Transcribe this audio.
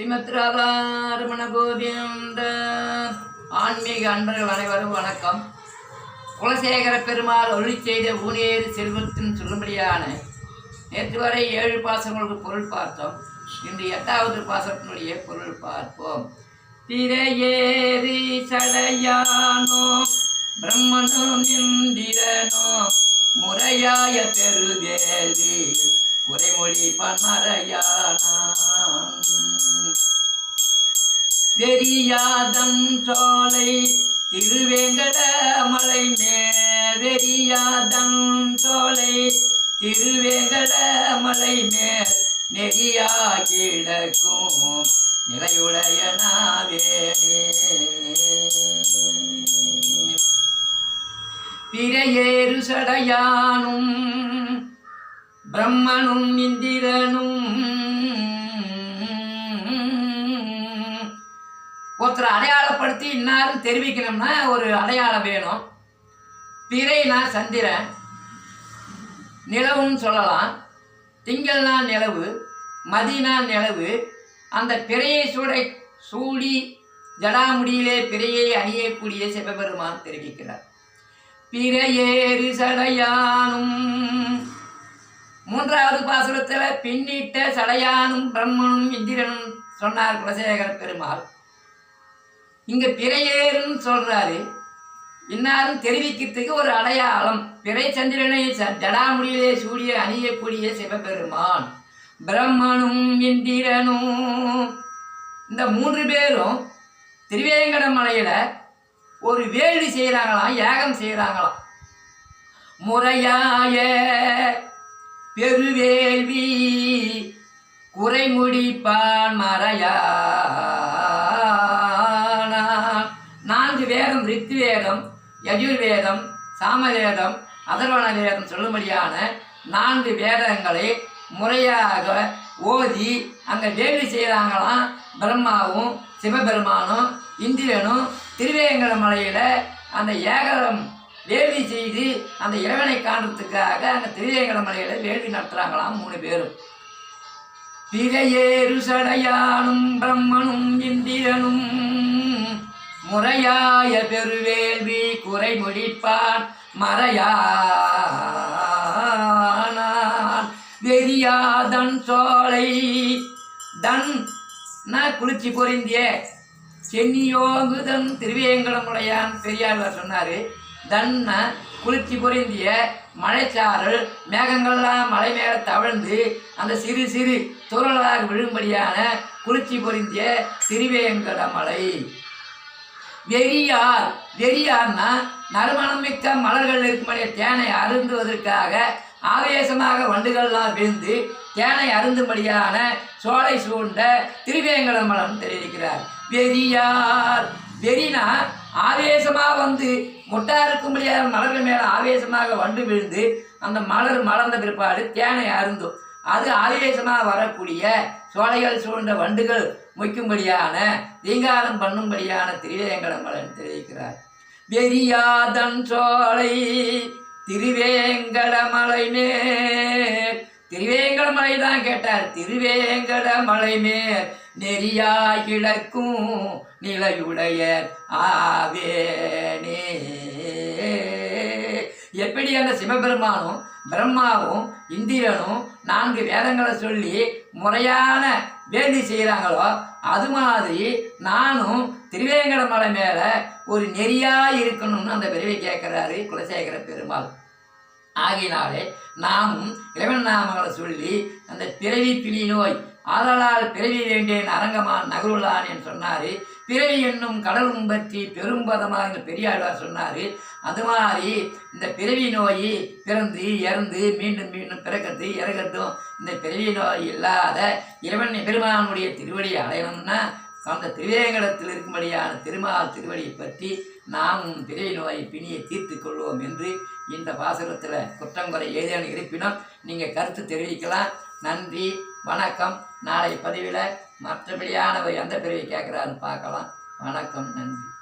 ஸ்ரீமத் ராதாரமண கோவிந்த ஆன்மீக அன்பர்கள் அனைவரும் வணக்கம். குலசேகர பெருமாள் ஒளி செய்த ஊனேறு செல்வத்தின் சொல்லும்படியான நேற்று வரை ஏழு பாசங்களுக்கு பொருள் பார்த்தோம். இன்று எட்டாவது பாசத்தினுடைய பொருள் பார்ப்போம். திரையேறி சடையானோ பிரம்மனோ இந்திரனோ முறையாய பெருவேலி குறைமொழி பன்மறையானான் வெறியாதம் சோலை திருவேங்கடமலை மேல் வெறியாதம் சோலை திருவேங்கட மலை மேல் நெறியா கிடக்கும் நிலையுடைய நாவேனே பிறையேறு சடையானும் பிரம்மனும் இந்திரனும். ஒருத்தர் அடையாளப்படுத்தி இன்னாரும் தெரிவிக்கணும்னா ஒரு அடையாளம் வேணும். பிறைனா சந்திரன் நிலவுன்னு சொல்லலாம். திங்கள்னா நிலவு மதினா நிலவு. அந்த பிறையை சூடை சூடி ஜடாமுடியிலே பிறையை அணியக்கூடிய சிவபெருமான் தெரிவிக்கிறார். பிறையேறு சடையானும். மூன்றாவது பாசுரத்தில் பின்னிட்ட சடையானும் பிரம்மனும் இந்திரனும் சொன்னார் குலசேகர பெருமாள். இங்க பிறையேறுன்னு சொல்றாரு இன்னாரும் தெரிவிக்கிறதுக்கு ஒரு அடையாளம் பிறை சந்திரனை ச- ஜடாமுடியிலே சூடிய அணியக்கூடிய சிவபெருமான் பிரம்மனும் இந்திரனும். இந்த மூன்று பேரும் திருவேங்கட மலையில ஒரு வேலி செய்கிறாங்களாம் யாகம் செய்கிறாங்களாம் முறையாய பெருவேள்வி குறைமுடிப்பான் மறையான நான்கு வேதம் ரித்து வேதம் யஜுர்வேதம் சாமவேதம் அதர்வன வேதம் சொல்லும்படியான நான்கு வேதங்களை முறையாக ஓதி அங்கே வேள்வி செய்கிறாங்களாம் பிரம்மாவும் சிவபெருமானும் இந்திரனும் திருவேங்கட மலையில் அந்த ஏகரம் வேள்வி செய்து அந்த இறைவனை காண்றதுக்காக அந்த திருவேங்கட மலையில் வேள்வி நடத்துகிறாங்களாம் மூணு பேரும். திரையேறு சடையானும் பிரம்மனும் இந்திரனும் முறையாய பெருவேள்வி குறை முடிப்பான் மறையானான் வெறியாதன் சோலை தன் ந குளிர்ச்சி பொருந்திய சென்னியோங்குதன் திருவேங்கடமுடையான் பெரியாழ்வார் சொன்னார் தன்ன குளிர்ச்சி பொருந்திய மழைச்சாரல் மேகங்கள்லாம் மலை மேல தவழ்ந்து அந்த சிறு சிறு துறளாக விழும்படியான குளிர்ச்சி பொருந்திய திருவேங்கடமலை வெறியார் வெறியார்னா நறுமணம் மிக்க மலர்கள் இருக்கும்படிய தேனை அருந்துவதற்காக ஆவேசமாக வண்டுகள்லாம் விழுந்து தேனை அருந்தும்படியான சோலை சூழ்ந்த திருவேங்கடமலம் தெரிவிக்கிறார். வெறியார் வெறினா ஆவேசமாக வந்து மொட்டா இருக்கும்படியான மலர்கள் மேலே ஆவேசமாக வண்டு விழுந்து அந்த மலர் மலர்ந்த பிற்பாடு தேனை அருந்தும். அது ஆவேசமாக வரக்கூடிய சோலைகள் சூழ்ந்த வண்டுகள் முய்க்கும்படியான தீங்காரம் பண்ணும்படியான திருவேங்கடமலன் தெரிவிக்கிறார். வெறியாதன் சோலை திருவேங்கடமலை மேல் திருவேங்கடமலை தான் கேட்டார். திருவேங்கடமலை மேல் நெறியாய் கிடக்கும் நிலையுடைய ஆவேனே. எப்படி அந்த சிவபெருமானும் பிரம்மாவும் இந்திரனும் நான்கு வேதங்களை சொல்லி முறையான வேண்டி செய்கிறாங்களோ அது மாதிரி நானும் திருவேங்கடமலை மேலே ஒரு நெறியாக இருக்கணும்னு அந்த பிரிவை கேட்குறாரு குலசேகர பெருமாள். ஆகினாலே நாமும் இறைவன் நாமங்களை சொல்லி அந்த பிறவி பிழி நோய் ஆதலால் பிறவி வேண்டேன் அரங்கமான் நகருளான் என்று சொன்னார். பிறவி என்னும் கடலும் பற்றி பெரும்பதமாக இந்த பெரியாழ்வார் சொன்னார். அது மாதிரி இந்த பிறவி நோய் பிறந்து இறந்து மீண்டும் மீண்டும் பிறக்கிறது இறக்கிறதும் இந்த பிறவி நோய் இல்லாத இறைவன் பெருமானுடைய திருவடியை அடையணும்னா அந்த திருவேங்கடத்தில் இருக்கும்படியான திருமால் திருவடியை பற்றி நாமும் பிறை நோயை பிணியை தீர்த்து கொள்வோம் என்று இந்த பாசுரத்தில் குற்றங்குறை ஏதேனும் இருப்பினும் நீங்கள் கருத்து தெரிவிக்கலாம். நன்றி வணக்கம். நாளை பதிவில் மற்றபடியானவை எந்த பிரிவை கேட்குறாருன்னு பார்க்கலாம். வணக்கம் நன்றி.